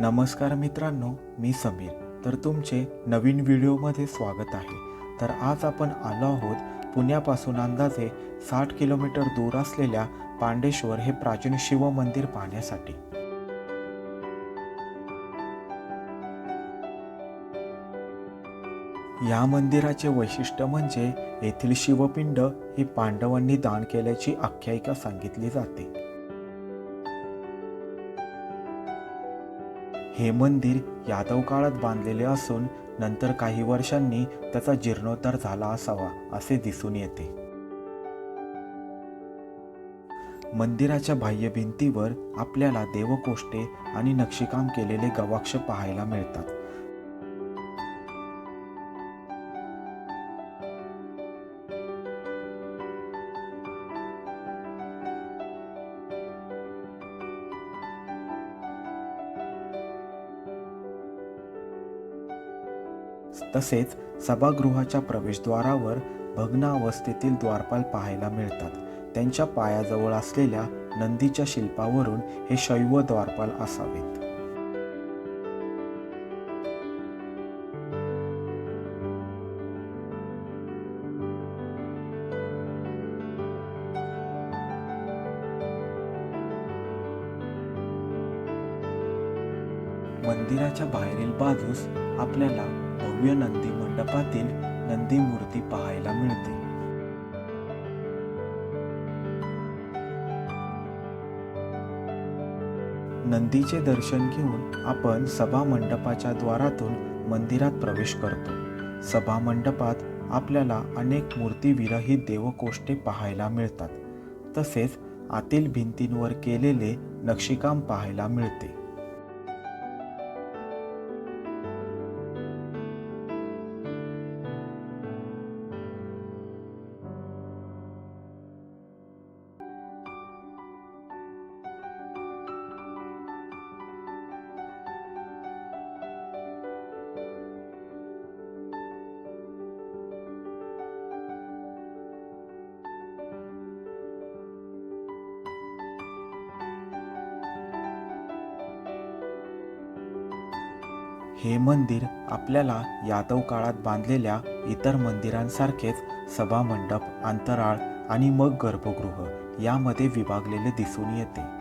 नमस्कार मित्रांनो मी समीर. तर तुमचे नवीन व्हिडिओमध्ये स्वागत आहे. तर आज आपण आलो आहोत पुण्यापासून अंदाजे साठ किलोमीटर दूर असलेल्या पांडेश्वर हे प्राचीन शिव मंदिर पाहण्यासाठी. या मंदिराचे वैशिष्ट्य म्हणजे येथील शिवपिंड ही पांडवांनी दान केल्याची आख्यायिका सांगितली जाते. हे मंदिर यादव काळात बांधलेले असून नंतर काही वर्षांनी त्याचा जीर्णोद्धार झाला असावा असे दिसून येते. मंदिराच्या बाह्य भिंतीवर आपल्याला देवकोष्टे आणि नक्षीकाम केलेले गवाक्ष पाहायला मिळतात. तसेच सभागृहाच्या प्रवेशद्वारावर भग्न अवस्थेतील द्वारपाल पाहायला मिळतात. त्यांच्या पायाजवळ असलेल्या नंदीच्या शिल्पावरून हे शैव द्वारपाल असावेत. मंदिराच्या बाहेरील बाजूस आपल्याला भव्य नंदी मंडपातील नंदी मूर्ती पाहायला मिळते. नंदीचे दर्शन घेऊन आपण सभा मंडपाच्या द्वारातून मंदिरात प्रवेश करतो. सभा मंडपात आपल्याला अनेक मूर्तीविरहित देवकोष्टे पाहायला मिळतात. तसेच आतील भिंतींवर केलेले नक्षीकाम पाहायला मिळते. हे मंदिर आपल्याला यादव काळात बांधलेल्या इतर मंदिरांसारखेच सभामंडप अंतराळ आणि मग गर्भगृह यामध्ये विभागलेले दिसून येते.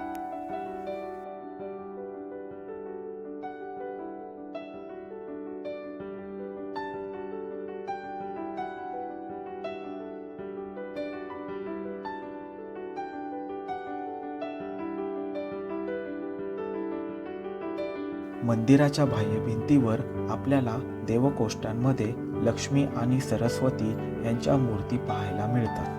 मंदिराच्या बाह्य भिंतीवर आपल्याला देवकोष्टांमध्ये लक्ष्मी आणि सरस्वती यांच्या मूर्ती पाहायला मिळतात.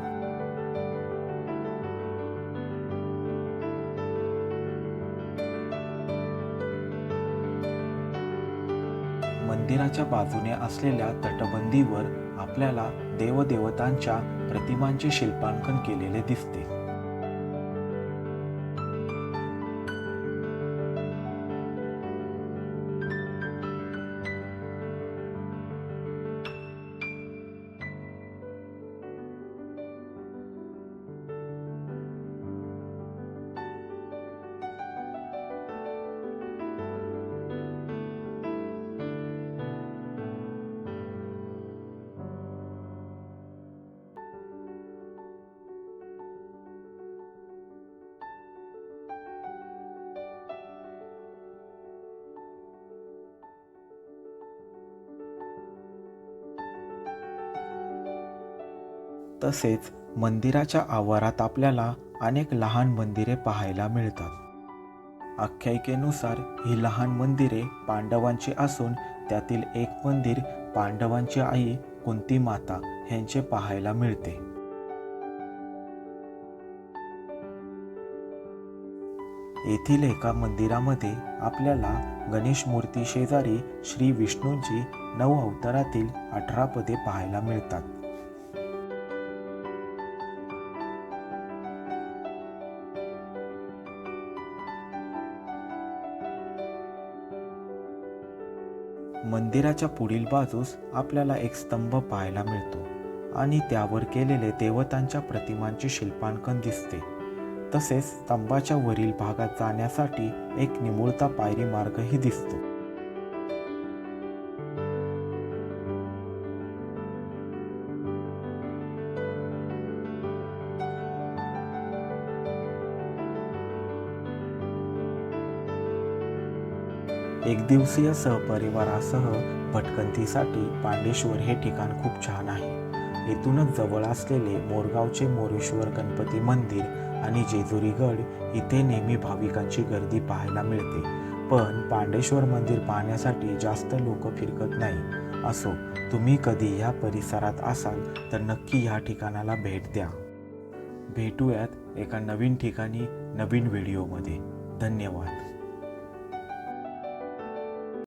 मंदिराच्या बाजूने असलेल्या तटबंदीवर आपल्याला देवदेवतांच्या प्रतिमांचे शिल्पांकन केलेले दिसते. तसेच मंदिराच्या आवारात आपल्याला अनेक लहान मंदिरे पाहायला मिळतात. आख्यायिकेनुसार ही लहान मंदिरे पांडवांची असून त्यातील एक मंदिर पांडवांची आई कुंती माता यांचे पाहायला मिळते. येथील एका मंदिरामध्ये आपल्याला गणेश मूर्ती शेजारी श्री विष्णूंची नऊ अवतारातील अठरा पदे पाहायला मिळतात. मंदिराच्या पुढील बाजूस आपल्याला एक स्तंभ पाहायला मिळतो आणि त्यावर केलेले देवतांच्या प्रतिमांचे शिल्पांकन दिसते. तसेच स्तंभाच्या वरील भागात जाण्यासाठी एक निमुळता पायरी मार्गही दिसतो. एक दिवसीय सहपरिवारासह भटकंतीसाठी पांडेश्वर हे ठिकाण खूप छान आहे. येथूनच जवळ असलेले मोरगावचे मोरेश्वर गणपती मंदिर आणि जेजुरीगड इथे नेहमी भाविकांची गर्दी पाहायला मिळते. पण पांडेश्वर मंदिर पाहण्यासाठी जास्त लोक फिरकत नाही. असो तुम्ही कधी या परिसरात असाल तर नक्की या ठिकाणाला भेट द्या. भेटूयात एका नवीन ठिकाणी नवीन व्हिडिओमध्ये. धन्यवाद.